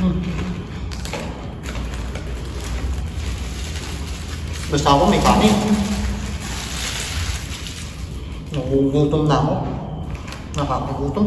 Hmm. Basta ako may kanin. Nagugutom na ako. Nakakagutom.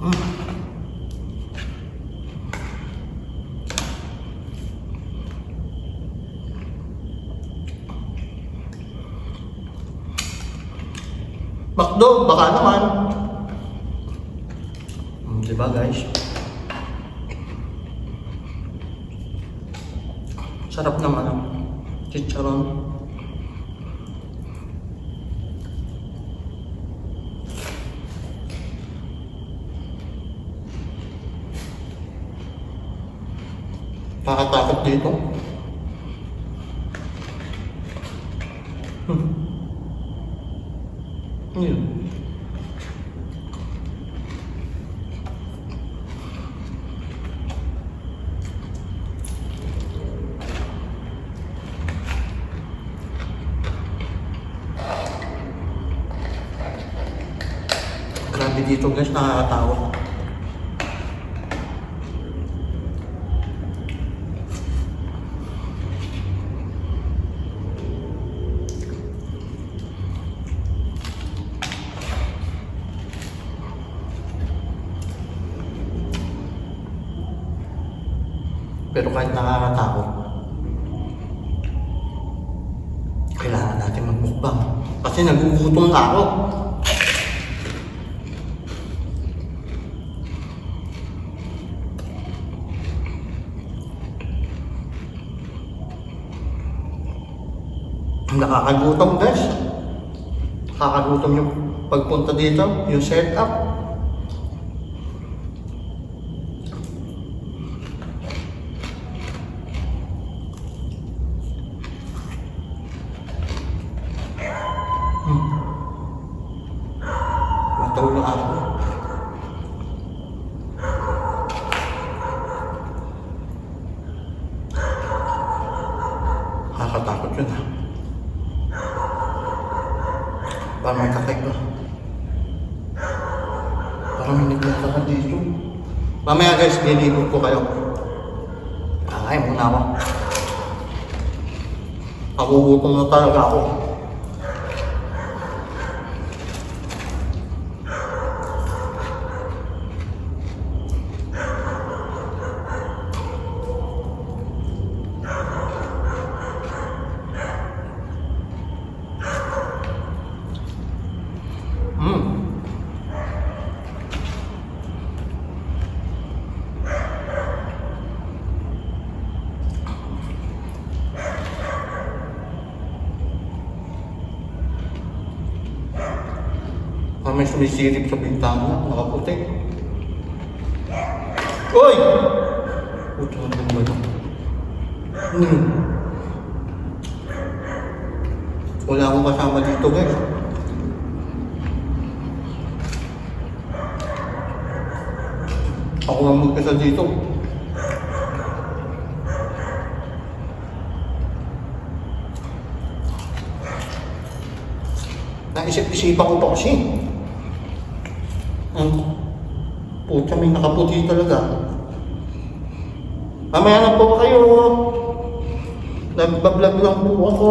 Mm. Makdo, baka naman. Mm, diba guys? Sarap naman ang chicharon. Nakakatakot dito. Hmm. Yun. Grabe dito guys, nakakatakot. Pero kahit nakakatakot, kailangan natin magmukbang. Kasi nagugutom na ako. Nakakagutom guys. Nakakagutom yung pagpunta dito, yung setup. Matulog ako. Nakakatakot yun ha. Parang may kakaiba. Parang may naglaka dito. Mamaya guys, nilibot ko kayo. Kakain muna ako. Nagugutom na talaga ako. Sumisilip sa bintana, nakaputi. Uy! Puto ba ito? Hmm. Wala akong kasama dito, guys. Ako lang mag-isa dito. Naisip-isipan ko pa kasi. Ang puta may nakaputi talaga. Mamaya na po kayo. Nagbablog lang po ako.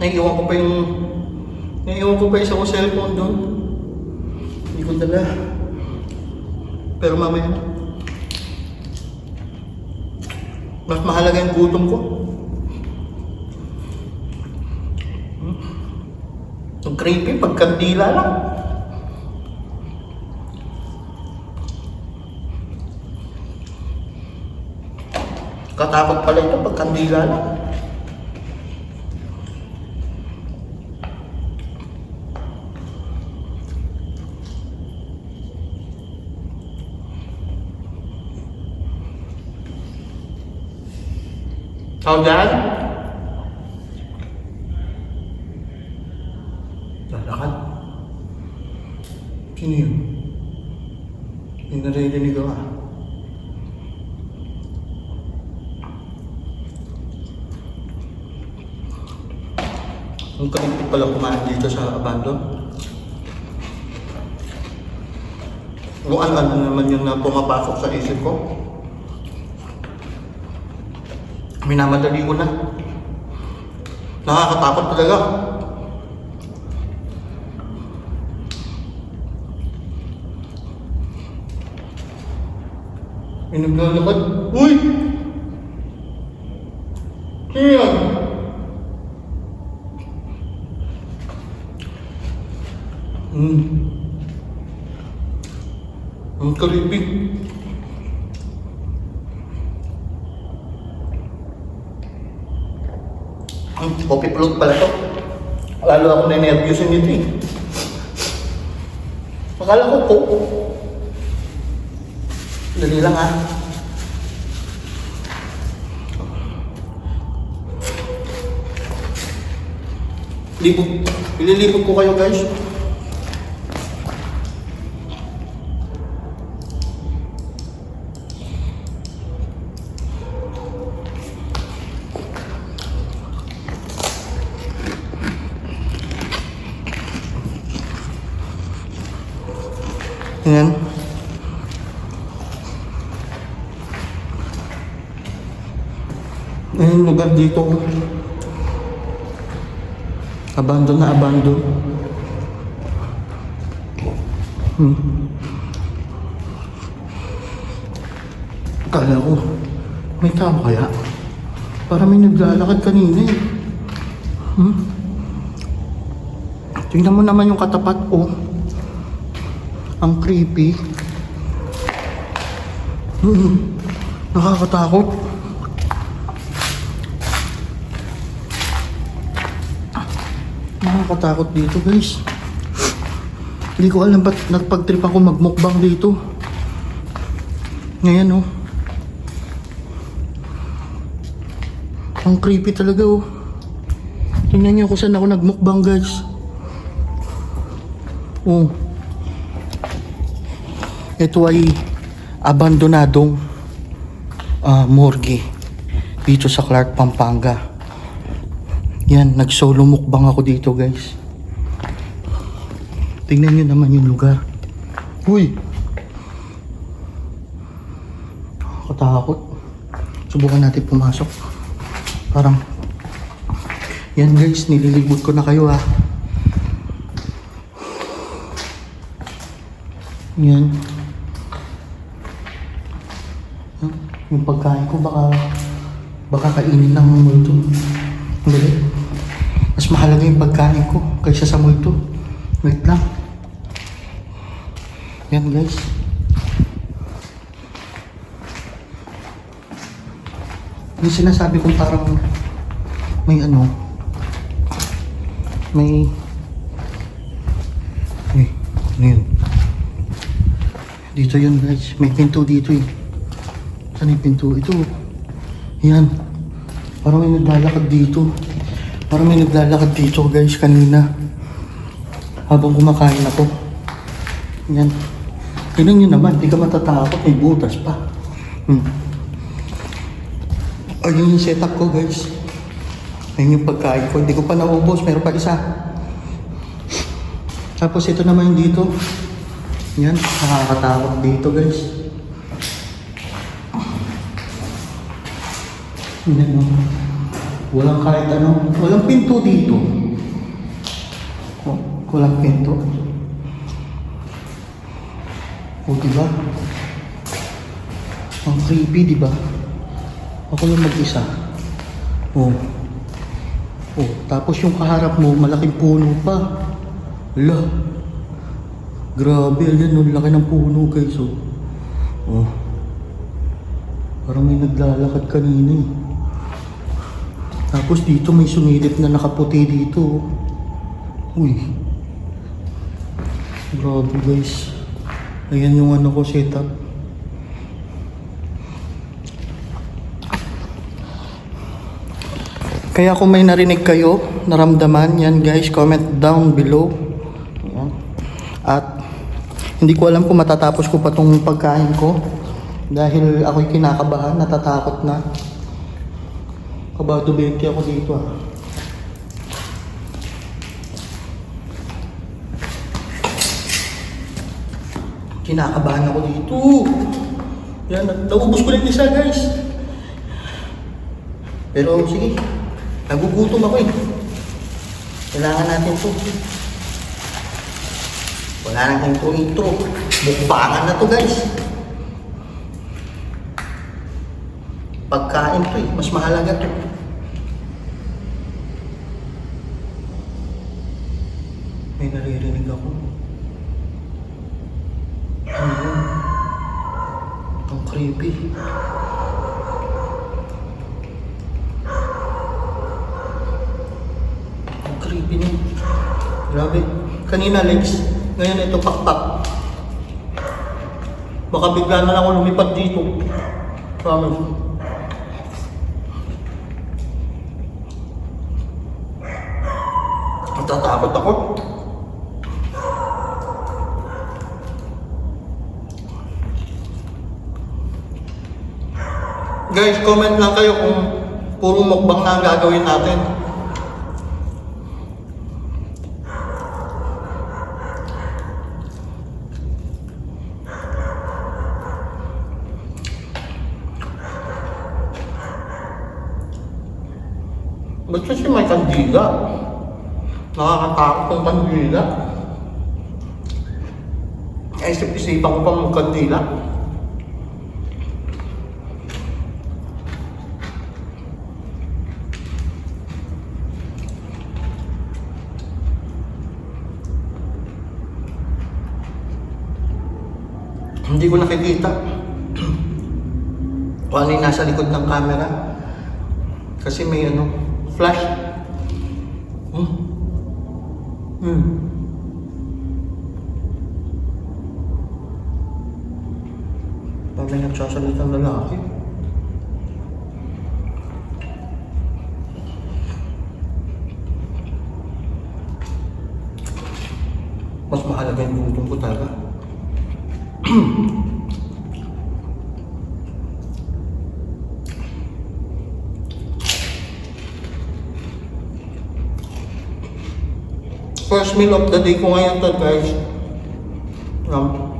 Naiiwan ko pa yung Naiiwan ko pa yung isang cellphone doon. Hindi ko dala. Pero mamaya na. Mas mahalaga yung gutom ko. Creepy, pagkandila lang. Katakot pala ito, lang. Dito sa abandon. Kung ano-ano naman yung na pumapasok sa isip ko. Minamadali ko na. Nakakatakot talaga. May naglalakad. Uy! Sino Hmm. Ang kalibig. Ang coffee float pala to. Lalo ako na-nervous nito eh. Akala ko po. Dali lang ah. Libog. Ililibog ko kayo guys. Ayan yung lugar dito. Abandon na abandon. Hmm. Kala ko, may tao kaya? Para may naglalakad kanina eh. Hmm? Tingnan mo naman yung katapat ko. Ang creepy. Hmm. Nakakatakot. Nakakatakot dito guys. Hindi ko alam ba't nagpag-trip ako magmukbang dito. Ngayon oh. Ang creepy talaga oh. Tingnan niyo kung saan ako nagmukbang guys. Oh. Ito ay abandonadong ah, morgue dito sa Clark, Pampanga. Yan, nag-solo mukbang ako dito guys. Tingnan nyo naman yung lugar. Uy! Katakot. Subukan natin pumasok. Parang... Yan guys, nililibot ko na kayo ha. Yan. Yung pagkain ko baka baka kainin ng multo. Dali. Mas mahalaga yung pagkain ko kaysa sa multo. Wait lang. Yan guys. Yung sinasabi kong parang may ano may eh, ano yun? Dito yun guys. May pinto dito eh. Saan yung pinto? Ito. Yan. Parang may naglalakad dito. Parang may naglalakad dito guys kanina. Habang kumakain ako. Yan. Tignan nyo naman. Di ka matatakot. May butas pa. Hmm. Ayun yung setup ko guys. Ayun yung pagkain ko. Hindi ko pa naubos. Meron pa isa. Tapos ito naman yung dito. Yan, nakakatakot dito guys. Yan o. Walang kahit ano. Walang pinto dito. Walang pinto. O, diba? Ang creepy, diba? Ako lang mag-isa. Oh. Oh, tapos yung kaharap mo, malaking puno pa. Ala. Grabe, ayan, ang laki ng puno guys, oh. Oh. Parang may naglalakad kanina eh. Tapos dito may sumilip na nakaputi dito. Uy. Grabe guys. Ayan yung ano ko setup. Kaya kung may narinig kayo, naramdaman, yan guys, comment down below. At hindi ko alam kung matatapos ko pa tong pagkain ko. Dahil ako'y kinakabahan, natatakot na. Kabado 20 ako dito ah. Kinakabahan ako dito. Yan, na- naubos ko na isa guys. Pero sige, nagugutom ako eh. Kailangan natin to. Wala nang intro-intro. Mukbangan na to guys. Pagkain to eh, mas mahalaga to. May naririnig ako. Ano yun? Ang creepy. Ang creepy niya. Grabe. Kanina legs, ngayon ito pakpak. Baka bigla na lang ako lumipad dito. Promise. Natatakot ako. Guys, comment lang kayo kung puro mukbang na ang gagawin natin. Ba't kasi may kandila? Nakakatakot yung kandila. Isip-isipan ko pa mong kandila. Hindi ko nakikita. Kung ano yung nasa likod ng camera. Kasi may ano, flash. Hmm. Hmm. Pag may nagsasalitang lalaki. Mas mahalaga yung gutom ko talaga. First meal of the day ko ngayon to guys. Um,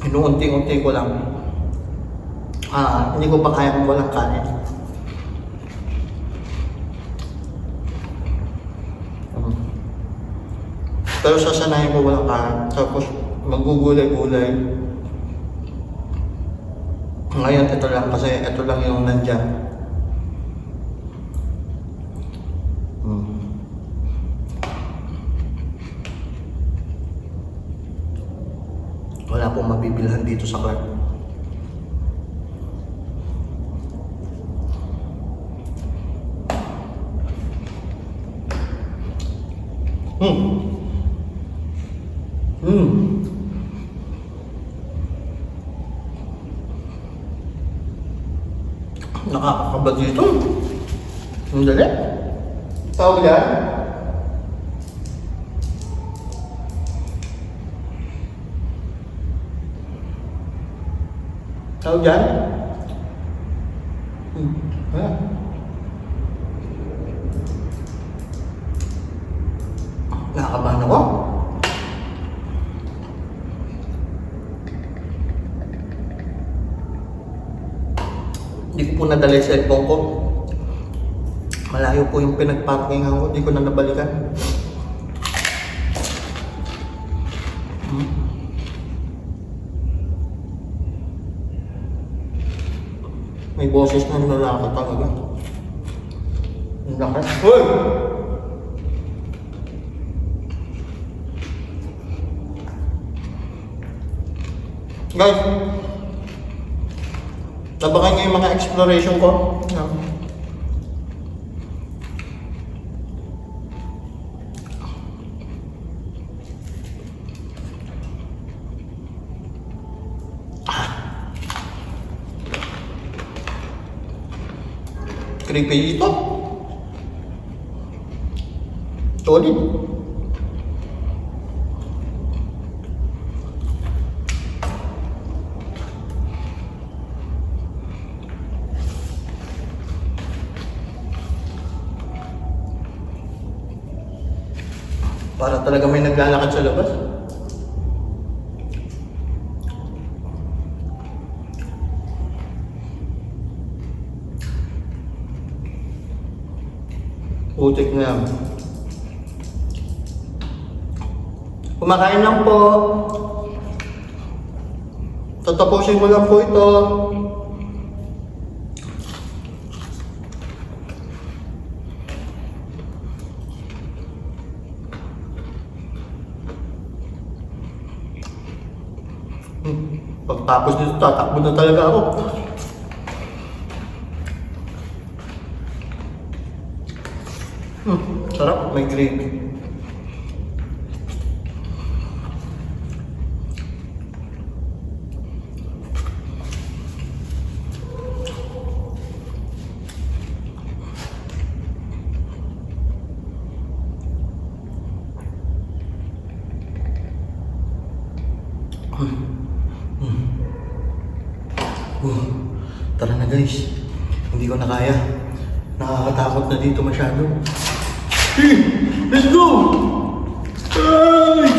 Inuunti-unti ko lang. Ah, hindi ko pa kaya walang kanin. Um, pero sasanayin ko walang kanin. Tapos magugulay-gulay. Ngayon ito lang kasi ito lang yung nandyan. Wala pong mabibilhan dito sa Clark. Hmm. Hmm. Nakakakaba dito. Ang dali. Tawag yan. Tawag yan. Hmm. Ayan. Nakakabahan ako. Hindi ko po nadala yung cellphone ko. Malayo po yung pinagparkingan ko. Hindi ko na nabalikan. Boses na lalaki talaga. Ang lakas. Hoy! Guys, Tabakan niyo yung mga exploration ko. No? Creepy ito. Solid. Para talaga may naglalakad sa labas. Putik na yan. Kumakain lang po. Tatapusin mo lang po ito. Hmm. Pagtapos nito, tatakbo na talaga ako. Sarap, may gravy. Tara na guys. Hindi ko na kaya. Nakakatakot na dito masyado. Let's go! Ay!